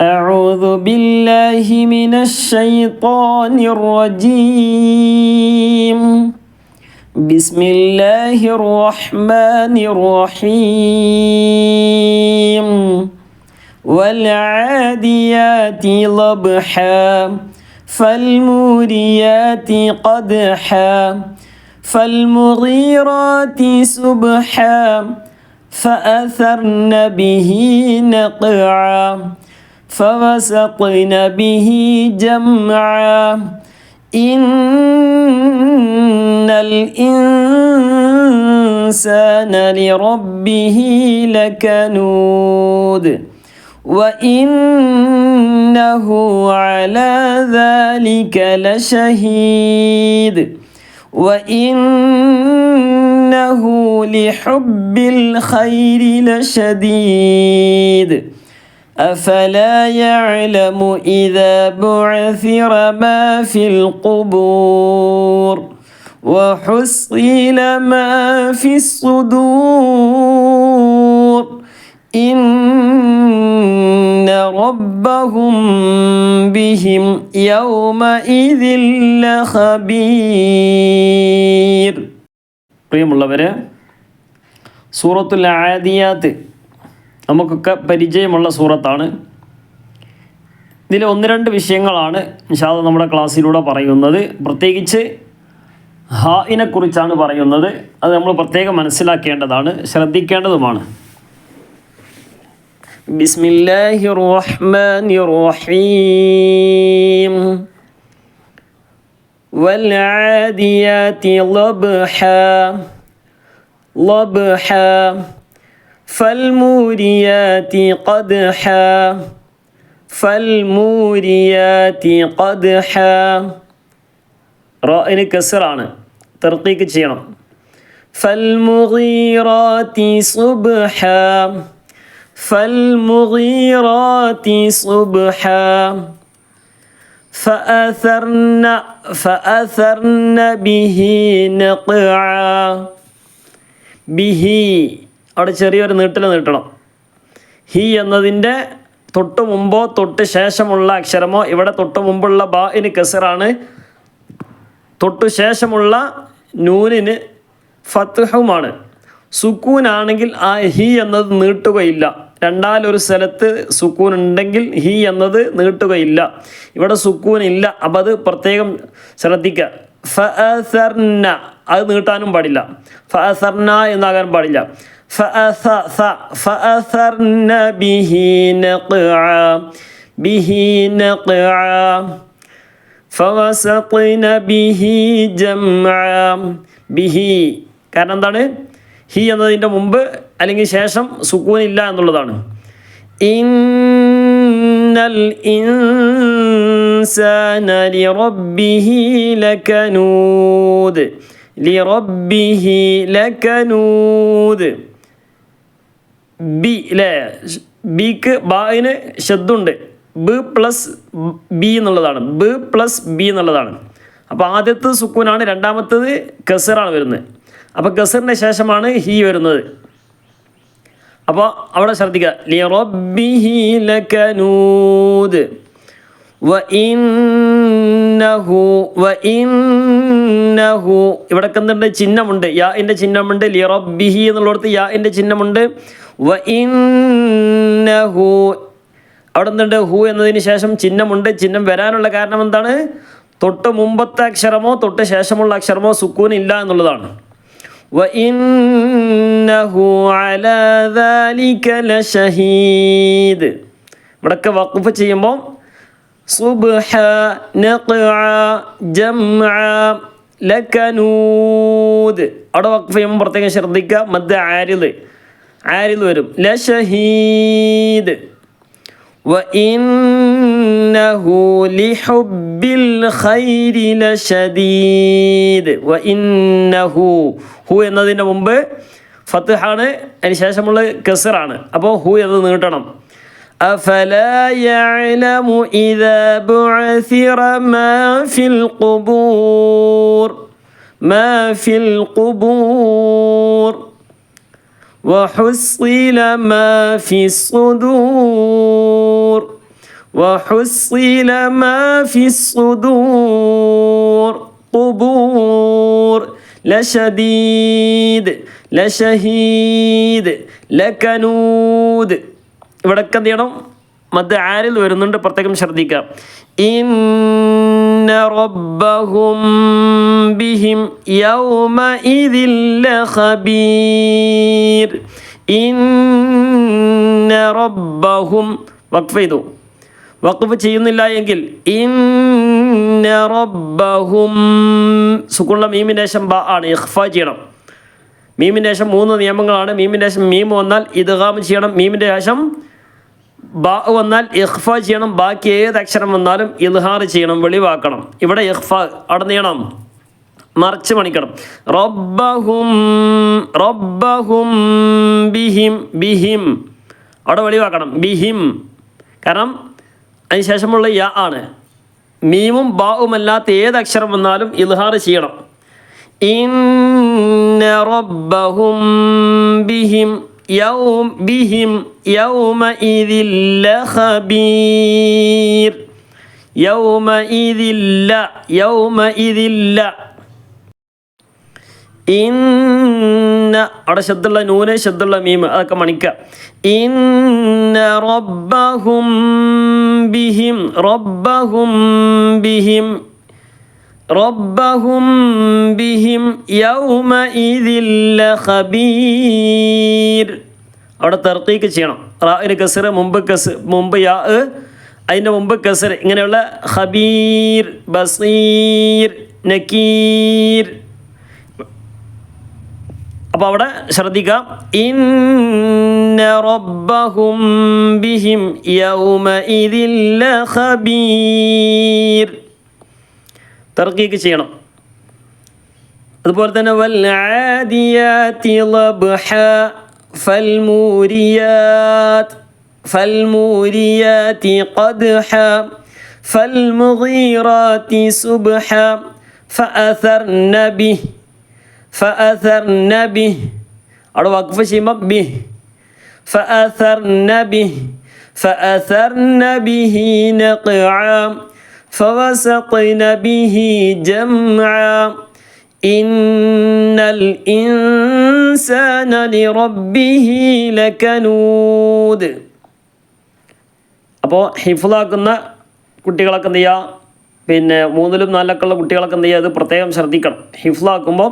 أعوذ بالله من الشيطان الرجيم. بسم الله الرحمن الرحيم. والعاديات ضبحا فالموريات قدحا فالمغيرات سبحا فأثرن به نقعا. فوسطن به جمعا. إن الإنسان لربه لكنود وإنه على ذلك لشهيد. وإنه لحب الخير لشديد. أفلا يعلم إذا بعثر ما في القبور وحصل ما في الصدور إن ربهم بهم يومئذ لخبير പ്രിയമുള്ളവരെ സൂറത്തുൽ ആദിയാത്ത് നമുക്കൊക്കെ പരിചയമുള്ള സൂറത്താണ് ഇതിൽ ഒന്ന് രണ്ട് വിഷയങ്ങളാണ് നിഷാദ് നമ്മുടെ ക്ലാസ്സിലൂടെ പറയുന്നത് പ്രത്യേകിച്ച് ഹായിനെ കുറിച്ചാണ് പറയുന്നത് അത് നമ്മൾ പ്രത്യേകം മനസ്സിലാക്കേണ്ടതാണ് ശ്രദ്ധിക്കേണ്ടതുമാണ് ബിസ്മില്ലാഹി റഹ്മാനി റഹീം والعاديات ضبحا ضبحا فالموريات قدحا فالموريات قدحا റായിന് കസറാണ് തർക്കീക്ക് ചെയ്യണം فالمغيرات صبحا فالمغيرات صبحا فأثرن فأثرن به نقعا به അവിടെ ചെറിയൊരു നീട്ടൽ നീട്ടണം. ഹി എന്നതിന്റെ തൊട്ട് മുമ്പോ തൊട്ട് ശേഷമുള്ള അക്ഷരമോ ഇവിടെ തൊട്ട് മുമ്പുള്ള ബാഇന് കസറാണ്. തൊട്ട് ശേഷമുള്ള നൂനിന് ഫത്തുഹുമാണ് സുക്കൂനാണെങ്കിൽ ആ ഹി എന്നത് നീട്ടുകയില്ല. രണ്ടാലൊരു സ്ഥലത്ത് സുക്കൂൻ ഉണ്ടെങ്കിൽ ഹി എന്നത് നീട്ടുകയില്ല. ഇവിടെ സുക്കൂൻ ഇല്ല. അപ്പം അത് പ്രത്യേകം ശ്രദ്ധിക്കുക അത് നീട്ടാനും പാടില്ല. ഫഅസർന എന്നാകാൻ പാടില്ല. ഫഅസർന ബിഹി നഖ്അ ബിഹി ബിഹി ബിഹി. കാരണം എന്താണ്? ഹി എന്നതിന്റെ മുമ്പ് അല്ലെങ്കിൽ ശേഷം സുക്കൂനില്ല എന്നുള്ളതാണ്. ഇന്നൽ ഇൻസാന ലിറബ്ബിഹി ലകനൂദ്. ലിറബ്ബിഹി ലകനൂദ് ബി അല്ലേ ബിക്ക് ബായിന് ശബ്ദമുണ്ട് ബ് പ്ലസ് ബി എന്നുള്ളതാണ്. ബ് പ്ലസ് ബി എന്നുള്ളതാണ്. അപ്പോൾ ആദ്യത്തെ സുക്കൂനാണ് രണ്ടാമത്തത് കസറാണ് വരുന്നത്. അപ്പോൾ കസറിന് ശേഷമാണ് ഹി വരുന്നത്. അപ്പോൾ അവിടെ ശ്രദ്ധിക്കുക. ലിറബ്ബിഹി വ വഇന്നഹു വഇന്നഹു ഇവിടെ എന്തുണ്ട്? ചിഹ്നമുണ്ട്. യാ എന്റെ ചിഹ്നമുണ്ട്. ലിറബിഹി എന്നുള്ളടത്ത് യാ എന്റെ ചിഹ്നമുണ്ട്. വഇന്നഹു അവിടെ എന്തുണ്ട്? ഹു എന്നതിന് ശേഷം ചിഹ്നമുണ്ട്. ചിഹ്നം വരാനുള്ള കാരണം എന്താണ്? തൊട്ട് മുമ്പത്തെ അക്ഷരമോ തൊട്ട് ശേഷമുള്ള അക്ഷരമോ സുക്കൂൻ ഇല്ല എന്നുള്ളതാണ്. ഇവിടൊക്കെ വക്കുഫ് ചെയ്യുമ്പോൾ സുബ്ഹ ജംഅ ലകനൂദ് അവിടെ വഖഫ് ചെയ്യുമ്പോൾ പ്രത്യേകം ശ്രദ്ധിക്കുക മദ്ദ ആരിദ് ആരിദ് വരും ലശഹീദ് وإنه لحب الخير لشديد وإنه ഹു എന്നതിൻ്റെ മുമ്പ് ഫത്ത്ഹാണ് അതിന് ശേഷമുള്ള കസറാണ് അപ്പോൾ ഹു എന്ന് നീട്ടണം أفلا يعلم إذا بعثر ما في القبور؟ ما في القبور؟ وحصل ما في الصدور. وحصل ما في الصدور. قبور لشديد لشهيد لكنود ഇവിടൊക്കെ എന്ത് ചെയ്യണം? മദ് ആരിൽ വരുന്നുണ്ട്. പ്രത്യേകം ശ്രദ്ധിക്കാം ഇന്ന റബ്ബഹും ബിഹിം ഖബീർ റബ്ബഹും വഖഫ് ചെയ്തു. വഖഫ് ചെയ്യുന്നില്ല എങ്കിൽ ഇന്ന റബ്ബഹും സുക്കുള്ള മീമിന്റെ ബ ആണ്. ഇഖ്ഫ ചെയ്യണം. മീമിന്റെ ശേഷം മൂന്ന് നിയമങ്ങളാണ്. മീമിന്റെ ശേഷം മീം വന്നാൽ ഇദ്ഗാം ചെയ്യണം. മീമിന്റെ ശേഷം ബ വന്നാൽ ഇഹ്ഫ ചെയ്യണം ബാക്കി ഏത് അക്ഷരം വന്നാലും ഇൽഹാർ ചെയ്യണം വെളിവാക്കണം. ഇവിടെ ഇഹ്ഫ അവിടെ നീണം മറിച്ച് മണിക്കണം റബ്ബഹും റബ്ബഹും ബിഹിം ബിഹിം. അവിടെ വെളിവാക്കണം. ബിഹിം. കാരണം അതിന് ശേഷമുള്ള യ ആണ്. മീമും ബാവും അല്ലാത്ത ഏത് അക്ഷരം വന്നാലും ഇൽഹാർ ചെയ്യണം. ഇൻ റബ്ബഹും ബിഹിം. യൗം ബിഹിം യൗമ ഇതില്ല ഖബീർ യൗമ ഇതില്ല യൗമ ഇതില്ല ഇന്ന അവിടെ ശബ്ദമുള്ള നൂന് ശബ്ദമുള്ള മീം അതൊക്കെ മണിക്കുക ഇന്ന റബ്ബഹും ബിഹിം റബ്ബഹും ബിഹിം റബ്ബഹും بهم يومئذ لخبير അവിടെ തർക്കീക്ക് ചെയ്യണം. റാഇന് കസറ് മുമ്പ് കസ് മുമ്പ് യാ അതിന്റെ മുമ്പ് കസർ ഇങ്ങനെയുള്ള ഹബീർ ബസീർ നക്കീർ. അപ്പോൾ അവിടെ ശ്രദ്ധിക്കാം. ഇന്ന റബ്ബഹും ബിഹിം യൗമ ഇതില്ല ഖബീർ തർക്കീക്ക് ചെയ്യണം അതുപോലെ തന്നെ വൽആദിയാതി ലബ്ഹ ഫൽമൂരിയാത് ഫൽമൂരിയാതി ഖദ്ഹ فالمغيرات سبحا فأثرن به فأثرن به അവിടെ വഖഫ് ചെയ്യുമ്പോൾ ബി فأثرن به فأثرن به نقعا فوسطن به جمعا إن الإنسان لربه لكنود അപ്പോൾ ഹിഫുലാക്കുന്ന കുട്ടികളൊക്കെ എന്ത് ചെയ്യുക പിന്നെ മൂന്നിലും നാലിലൊക്കെ ഉള്ള കുട്ടികളൊക്കെ എന്ത് ചെയ്യുക അത് പ്രത്യേകം ശ്രദ്ധിക്കണം ഹിഫ്ലാക്കുമ്പോൾ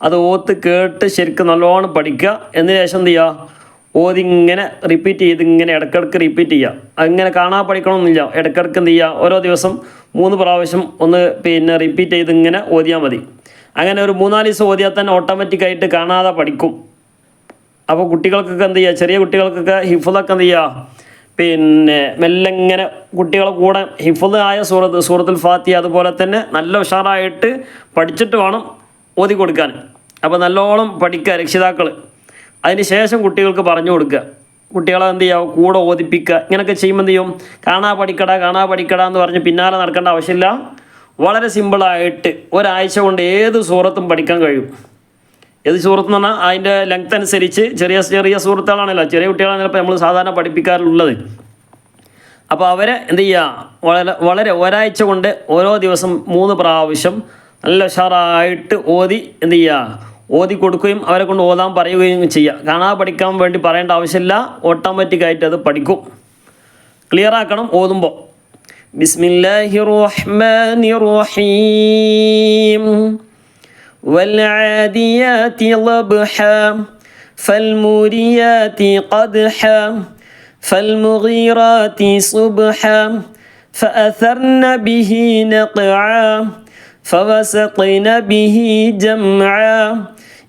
അത് ഓത്ത് കേട്ട് ശരിക്കും നല്ലോണം പഠിക്കുക എന്നതിന് ശേഷം എന്ത് ചെയ്യുക ഓതി ഇങ്ങനെ റിപ്പീറ്റ് ചെയ്ത് ഇങ്ങനെ ഇടക്കിടക്ക് റിപ്പീറ്റ് ചെയ്യുക അങ്ങനെ കാണാൻ പഠിക്കണമെന്നില്ല ഇടക്കിടക്ക് എന്ത് ചെയ്യുക ഓരോ ദിവസം മൂന്ന് പ്രാവശ്യം ഒന്ന് പിന്നെ റിപ്പീറ്റ് ചെയ്ത് ഇങ്ങനെ ഓതിയാൽ മതി. അങ്ങനെ ഒരു മൂന്നാൽ ദിവസം ഓതിയാൽ തന്നെ ഓട്ടോമാറ്റിക്കായിട്ട് കാണാതെ പഠിക്കും. അപ്പോൾ കുട്ടികൾക്കൊക്കെ എന്ത് ചെയ്യുക ചെറിയ കുട്ടികൾക്കൊക്കെ ഹിഫുദൊക്കെ എന്ത് ചെയ്യുക പിന്നെ മെല്ലെ ഇങ്ങനെ കുട്ടികളെ കൂടെ ഹിഫുദ് ആയ സൂറത്ത് സൂറത്തുൽ ഫാത്തി അതുപോലെ തന്നെ നല്ല ഉഷാറായിട്ട് പഠിച്ചിട്ട് വേണം ഓതി കൊടുക്കാൻ അപ്പോൾ നല്ലോണം പഠിക്കുക രക്ഷിതാക്കൾ അതിന് ശേഷം കുട്ടികൾക്ക് പറഞ്ഞു കൊടുക്കുക. കുട്ടികളെ എന്ത് ചെയ്യുക കൂടെ ഓതിപ്പിക്കുക. ഇങ്ങനെയൊക്കെ ചെയ്യുമ്പോൾ എന്ത് ചെയ്യും? കാണാ പഠിക്കട കാണാ പഠിക്കട എന്ന് പറഞ്ഞ് പിന്നാലെ നടക്കേണ്ട ആവശ്യമില്ല. വളരെ സിമ്പിളായിട്ട് ഒരാഴ്ച കൊണ്ട് ഏത് സൂറത്തും പഠിക്കാൻ കഴിയും. ഏത് സൂറത്ത് എന്ന് പറഞ്ഞാൽ അതിന്റെ ലെങ്ത് അനുസരിച്ച് ചെറിയ ചെറിയ സുഹൃത്തുക്കളാണല്ലോ ചെറിയ കുട്ടികളാണല്ലോ ഇപ്പോൾ നമ്മൾ സാധാരണ പഠിപ്പിക്കാറുള്ളത്. അപ്പോൾ അവരെ എന്ത് ചെയ്യുക വളരെ വളരെ ഒരാഴ്ച കൊണ്ട് ഓരോ ദിവസം മൂന്ന് പ്രാവശ്യം നല്ല ഉഷാറായിട്ട് ഓതി എന്ത് ചെയ്യുക ഓതി കൊടുക്കുകയും അവരെ കൊണ്ട് ഓതാൻ പറയുകയും ചെയ്യുക കാണാതെ പഠിക്കാൻ വേണ്ടി പറയേണ്ട ആവശ്യമില്ല ഓട്ടോമാറ്റിക്കായിട്ട് അത് പഠിക്കും ക്ലിയർ ആക്കണം ഓതുമ്പോൾ ബിസ്മില്ലാഹി റഹ്മാനി റഹീം والعاديات ضبحا فالموريات قدحا فالمغيرات صبحا فأثرن به نقعا فوسطن به جمعا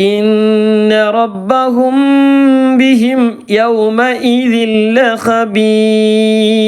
إن ربهم بهم يومئذ لخبير